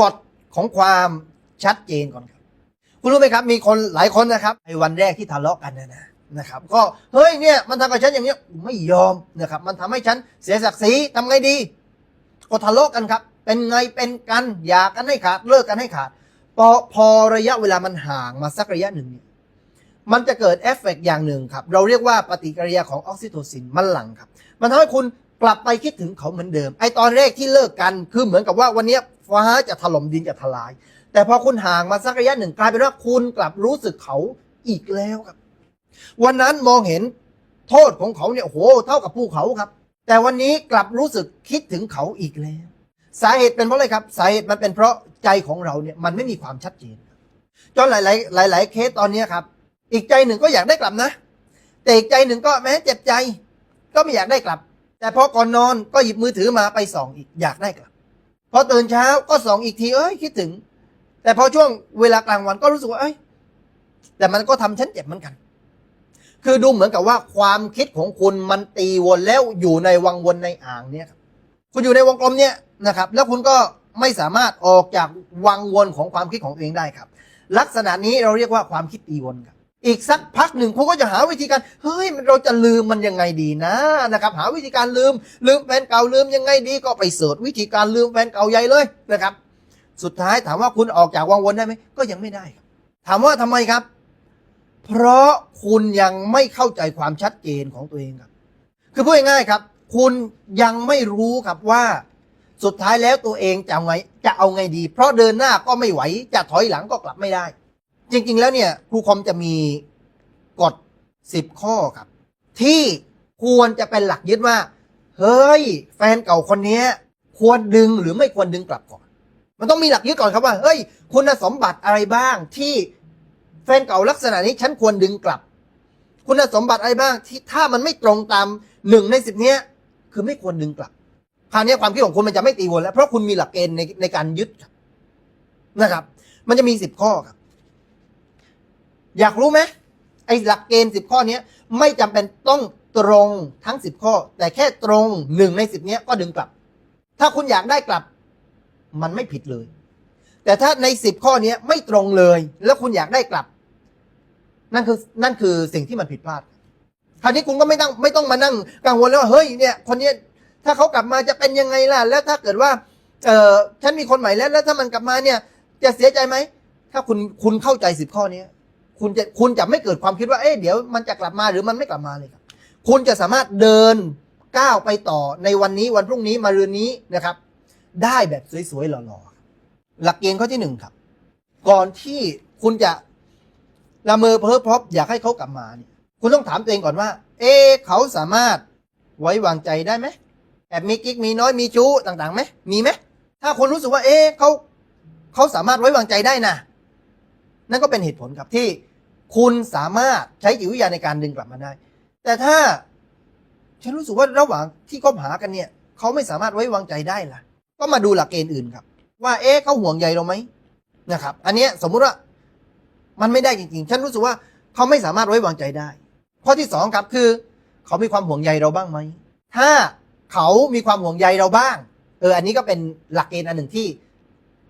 กฎของความชัดเจนก่อนครับ คุณรู้ไหมครับ มีคนหลายคนนะครับไอ้วันแรกที่ทะเลาะกันนะนะนะครับ ก็เฮ้ยเนี่ยมันทำกับฉันอย่างเนี้ยไม่ยอมนะครับ มันทำให้ฉันเสียศักดิ์ศรีทำไงดี ก็ทะเลาะกันครับ เป็นไงเป็นกันหย่ากกันให้ขาดเลิกกันให้ขาดพอพอระยะเวลามันห่างมาสักระยะหนึ่งเนี่ยมันจะเกิดเอฟเฟกต์อย่างหนึ่งครับ เราเรียกว่าปฏิกิริยาของออกซิโทซินมันหลั่งครับ มันทำให้คุณกลับไปคิดถึงเขาเหมือนเดิม ไอตอนแรกที่เลิกกัน คือเหมือนกับว่าวันนี้ ฟ้าจะถล่มดินจะทลาย แต่พอคุณห่างมาสักระยะหนึ่งกลายเป็นว่าคุณกลับรู้สึกเขาอีกแล้วครับ วันนั้นมองเห็นโทษของเขาเนี่ยโหเท่ากับภูเขาครับ แต่วันนี้กลับรู้สึกคิดถึงเขาอีกแล้ว สาเหตุเป็นเพราะอะไรครับ สาเหตุมันเป็นเพราะใจของเราเนี่ยมันไม่มีความชัดเจนจนหลาย ๆ หลาย ๆ เคสตอนนี้ครับ อีกใจหนึ่งก็อยากได้กลับนะ แต่อีกใจหนึ่งก็แม้เจ็บใจ ก็ไม่อยากได้กลับ แต่พอก่อนนอนก็หยิบมือถือมาไปส่องอีกอยากได้กลับ พอตื่นเช้าก็ส่องอีกทีเอ้ยคิดถึง แต่พอช่วงเวลากลางวันก็รู้สึกว่า เอ้ย แต่มันก็ทำฉันเจ็บเหมือนกัน คือดูเหมือนกับว่าความคิดของคุณมันตีวนแล้วอยู่ในวังวนในอ่างเนี่ยครับคุณอยู่ในวงกลมเนี่ยนะครับ แล้วคุณก็ไม่สามารถออกจากวังวนของความคิดของตัวเองได้ครับ ลักษณะนี้เราเรียกว่าความคิดตีวนครับ อีกสักพักหนึ่งคุณก็จะหาวิธีการเฮ้ยมันเราจะลืมมันยังไงดีนะนะครับ หาวิธีการลืม ลืมแฟนเก่าลืมยังไงดีก็ไปเสิร์ชวิธีการลืมแฟนเก่าใหญ่เลยนะครับ สุดท้ายถามว่าคุณออกจากวังวนได้ไหมก็ยังไม่ได้ ถามว่าทำไมครับ เพราะคุณยังไม่เข้าใจความชัดเจนของตัวเองครับ คือพูดง่ายๆครับ คุณยังไม่รู้ครับว่าสุดท้ายแล้วตัวเองจะไงจะเอาไงดี เพราะเดินหน้าก็ไม่ไหวจะถอยหลังก็กลับไม่ได้ จริง ๆ แล้วเนี่ยครูคอมจะมีกฎสิบข้อครับ ที่ควรจะเป็นหลักยึดว่า เฮ้ย แฟนเก่าคนนี้ควรดึงหรือไม่ควรดึงกลับก่อน มันต้องมีหลักยึดก่อนครับว่าเฮ้ย คุณสมบัติอะไรบ้างที่แฟนเก่าลักษณะนี้ฉันควรดึงกลับ คุณสมบัติอะไรบ้างที่ถ้ามันไม่ตรงตามหนึ่งในสิบเนี้ย คือไม่ควรดึงกลับคราวนี้ความคิดของคุณมันจะไม่ตีวนแล้ว เพราะคุณมีหลักเกณฑ์ในในการยึดนะครับ มันจะมีสิบข้อครับ อยากรู้ไหมไอ้หลักเกณฑ์สิบข้อเนี้ยไม่จำเป็นต้องตรงทั้งสิบข้อ แต่แค่ตรงหนึ่งในสิบเนี้ยก็ดึงกลับ ถ้าคุณอยากได้กลับ มันไม่ผิดเลย แต่ถ้าในสิบข้อเนี้ยไม่ตรงเลย แล้วคุณอยากได้กลับ นั่นคือนั่นคือสิ่งที่มันผิดพลาดคราวนี้คุณก็ไม่ต้องไม่ต้องมานั่งกังวลแล้วว่าเฮ้ยเนี่ยคนเนี้ยถ้าเขากลับมาจะเป็นยังไงล่ะ แล้วถ้าเกิดว่าเออฉันมีคนใหม่แล้ว แล้วถ้ามันกลับมาเนี่ย จะเสียใจไหมถ้าคุณคุณเข้าใจสิบข้อเนี้ย คุณจะคุณจะไม่เกิดความคิดว่าเอ๊ะเดี๋ยวมันจะกลับมาหรือมันไม่กลับมาเลยครับ คุณจะสามารถเดินก้าวไปต่อในวันนี้วันพรุ่งนี้มารืนนี้นะครับ ได้แบบสวยๆหล่อๆหลักเกณฑ์ข้อที่หนึ่งครับ ก่อนที่คุณจะละเมอเพ้อพรบอยากให้เขากลับมาเนี่ยคุณต้องถามตัวเองก่อนว่า เอ๊เขาสามารถไว้วางใจได้ไหมแอบมีกิ๊กมีน้อยมีชู้ต่างๆไหมมีไหมถ้าคุณรู้สึกว่า เอ๊เขาเขาสามารถไว้วางใจได้นะ นั่นก็เป็นเหตุผลครับที่คุณสามารถใช้จิตวิทยาในการดึงกลับมาได้ แต่ถ้าฉันรู้สึกว่าระหว่างที่คบหากันเนี่ย เขาไม่สามารถไว้วางใจได้ล่ะ ก็มาดูหลักเกณฑ์อื่นครับ ว่าเอ๊ะเขาห่วงใยเราไหมนะครับ อันเนี้ยสมมุติว่ามันไม่ได้จริงๆ ฉันรู้สึกว่าเขาไม่สามารถไว้วางใจได้ ข้อที่สองครับคือ เขามีความห่วงใยเราบ้างไหม ถ้าเขามีความห่วงใยเราบ้าง เออ อันนี้ก็เป็นหลักเกณฑ์อันหนึ่งที่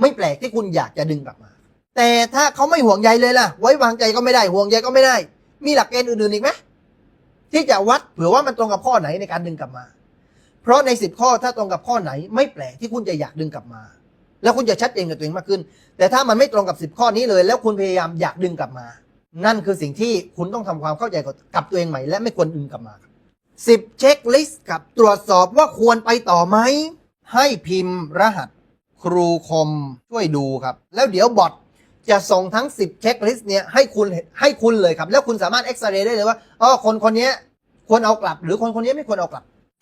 ไม่แปลกที่คุณอยากจะดึงกลับมา แต่ถ้าเขาไม่ห่วงใยเลยล่ะ ไว้วางใจก็ไม่ได้ห่วงใยก็ไม่ได้ มีหลักเกณฑ์อื่นๆอีกไหมที่จะวัดเผื่อว่ามันตรงกับข้อไหนในการดึงกลับมา เพราะในสิบข้อถ้าตรงกับข้อไหน ไม่แปลกที่คุณจะอยากดึงกลับมา แล้วคุณจะชัดเจนกับตัวเองมากขึ้น แต่ถ้ามันไม่ตรงกับสิบข้อนี้เลย แล้วคุณพยายามอยากดึงกลับมา นั่นคือสิ่งที่คุณต้องทำความเข้าใจกับตัวเองใหม่ และไม่ควรดึงกลับมาสิบเช็คลิสต์กับตรวจสอบว่าควรไปต่อไหมให้พิมพ์รหัส ครูคมช่วยดูครับ แล้วเดี๋ยวบอท จะส่งทั้ง 10 เช็คลิสต์เนี่ยให้คุณให้คุณเลยครับ แล้วคุณสามารถเอ็กซเรย์ได้เลยว่าอ๋อคนคนนี้ควรเอากลับ หรือคนคนนี้ไม่ควรเอากลับ